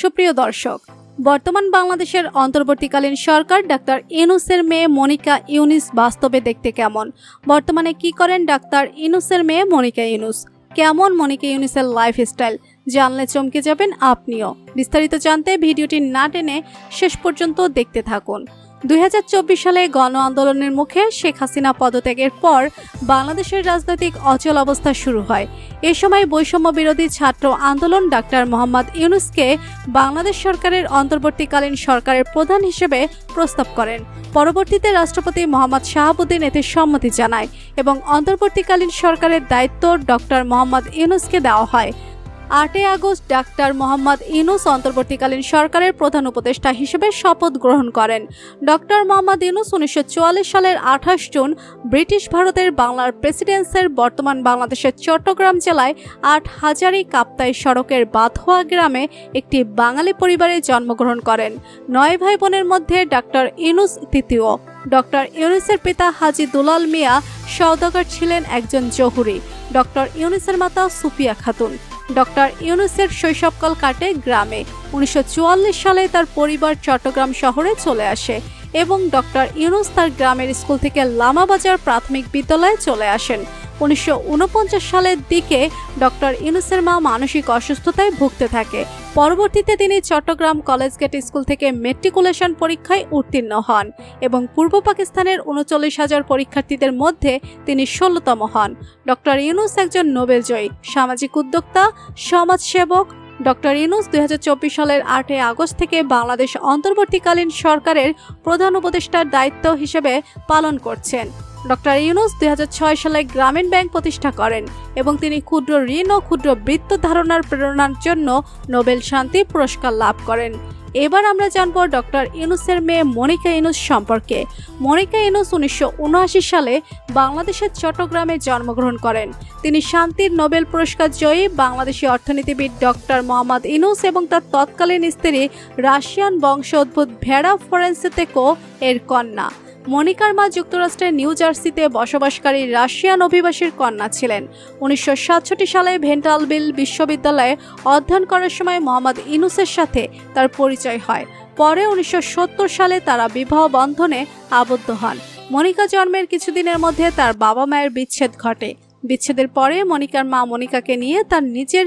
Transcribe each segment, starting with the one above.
সুপ্রিয় দর্শক, বর্তমান বাংলাদেশের অন্তর্বর্তীকালীন সরকার ডাক্তার ইনুসের মেয়ে মনিকা ইউনিস বাস্তবে দেখতে কেমন? বর্তমানে কি করেন ডাক্তার ইনুসের মেয়ে মনিকা ইউনুস? কেমন মনিকা ইউনিসের লাইফস্টাইল জানলে চমকে যাবেন আপনিও। বিস্তারিত জানতে ভিডিওটি না টেনে শেষ পর্যন্ত দেখতে থাকুন। দুই হাজার চব্বিশ সালে গণ আন্দোলনের মুখে শেখ হাসিনা পদত্যাগের পর বাংলাদেশের রাজনৈতিক অচল অবস্থা শুরু হয়। এ সময় বৈষম্য বিরোধী ছাত্র আন্দোলন ডাক্তার মোহাম্মদ ইউনুসকে বাংলাদেশ সরকারের অন্তর্বর্তীকালীন সরকারের প্রধান হিসেবে প্রস্তাব করেন। পরবর্তীতে রাষ্ট্রপতি মোহাম্মদ শাহাবুদ্দিন এতে সম্মতি জানায় এবং অন্তর্বর্তীকালীন সরকারের দায়িত্ব ডক্টর মোহাম্মদ ইউনুসকে দেওয়া হয়। আটই আগস্ট ডাক্তার মোহাম্মদ ইনুস অন্তর্বর্তীকালীন সরকারের প্রধান উপদেষ্টা হিসেবে শপথ গ্রহণ করেন। ডক্টর মোহাম্মদ ইনুস উনিশশো চুয়াল্লিশ সালের আঠাশ জুন ব্রিটিশ ভারতের বাংলার প্রেসিডেন্সের বর্তমান বাংলাদেশের চট্টগ্রাম জেলায় আট হাজারি কাপ্তাই সড়কের বাথোয়া গ্রামে একটি বাঙালি পরিবারে জন্মগ্রহণ করেন। নয় ভাই বোনের মধ্যে ডক্টর ইনুস তৃতীয় ডক্টর ইউনুসের পিতা হাজি দুলাল মিয়া সওদাগর ছিলেন একজন জহুরি, ডক্টর ইউনুসের মাতা সুফিয়া খাতুন। ডক্টর ইউনুসের শৈশবকাল কাটে গ্রামে। উনিশশো চুয়াল্লিশ সালে তার পরিবার চট্টগ্রাম শহরে চলে আসে এবং ডক্টর ইউনুস তার গ্রামের স্কুল থেকে লামাবাজার প্রাথমিক বিদ্যালয়ে চলে আসেন। উনিশশো উনপঞ্চাশ সালের দিকে ডক্টর ইউনুসের মা মানসিক অসুস্থতায় ভুগতে থাকে। পরবর্তীতে তিনি চট্টগ্রাম কলেজ গেট স্কুল থেকে মেট্রিকুলেশন পরীক্ষায় উত্তীর্ণ হন এবং পূর্ব পাকিস্তানের উনচল্লিশ হাজার পরীক্ষার্থীদের মধ্যে তিনি ষোলোতম হন। ডক্টর ইউনুস একজন নোবেল জয়ী, সামাজিক উদ্যোক্তা, সমাজসেবক। ডক্টর ইউনুস দুই সালের আটই আগস্ট থেকে বাংলাদেশ অন্তর্বর্তীকালীন সরকারের প্রধান উপদেষ্টার দায়িত্ব হিসেবে পালন করছেন। ডক্টর ইউনুস দুই হাজার ছয় সালে গ্রামীণ ব্যাংক প্রতিষ্ঠা করেন এবং তিনি ক্ষুদ্র ঋণ ও ক্ষুদ্র বৃত্ত ধারণার প্রেরণার জন্য নোবেল শান্তি পুরস্কার লাভ করেন। এবার আমরা জানব ডক্টর ইউনুসের মেয়ে মনিকা ইউনুস সম্পর্কে। মনিকা ইউনুস উনিশশো উনআশি সালে বাংলাদেশের চট্টগ্রামে জন্মগ্রহণ করেন। তিনি শান্তির নোবেল পুরস্কার জয়ী বাংলাদেশি অর্থনীতিবিদ ডক্টর মোহাম্মদ ইনুস এবং তার তৎকালীন স্ত্রী রাশিয়ান বংশোদ্ভূত ভেড়া ফরেন্সেতেকো এর কন্যা। মনিকার মা যুক্তরাষ্ট্রের নিউ জার্সিতে বসবাসকারী রাশিয়ান অভিবাসীর কন্যা ছিলেন। উনিশশো সাতষট্টি সালে ভেন্টালবিল বিশ্ববিদ্যালয়ে অধ্যয়ন করার সময় মোহাম্মদ ইনুসের সাথে তার পরিচয় হয়। পরে উনিশশো সত্তর সালে তারা বিবাহ বন্ধনে আবদ্ধ হন। মনিকা জন্মের কিছুদিনের মধ্যে তার বাবা মায়ের বিচ্ছেদ ঘটে। বিচ্ছেদের পরে মনিকার মা মনিকাকে নিয়ে তার নিজের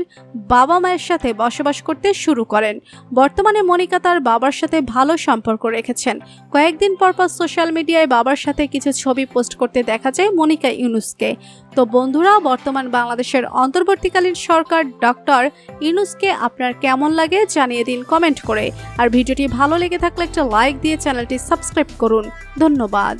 বাবা মায়ের সাথে বসবাস করতে শুরু করেন। বর্তমানে মনিকা তার বাবার সাথে ভালো সম্পর্ক রেখেছেন। কয়েকদিন পর পর সোশ্যাল মিডিয়ায় বাবার সাথে কিছু ছবি পোস্ট করতে দেখা যায় মনিকা ইউনুসকে। তো বন্ধুরা, বর্তমান বাংলাদেশের অন্তর্বর্তীকালীন সরকার ডক্টর ইউনুসকে আপনার কেমন লাগে জানিয়ে দিন কমেন্ট করে। আর ভিডিওটি ভালো লেগে থাকলে একটা লাইক দিয়ে চ্যানেলটি সাবস্ক্রাইব করুন। ধন্যবাদ।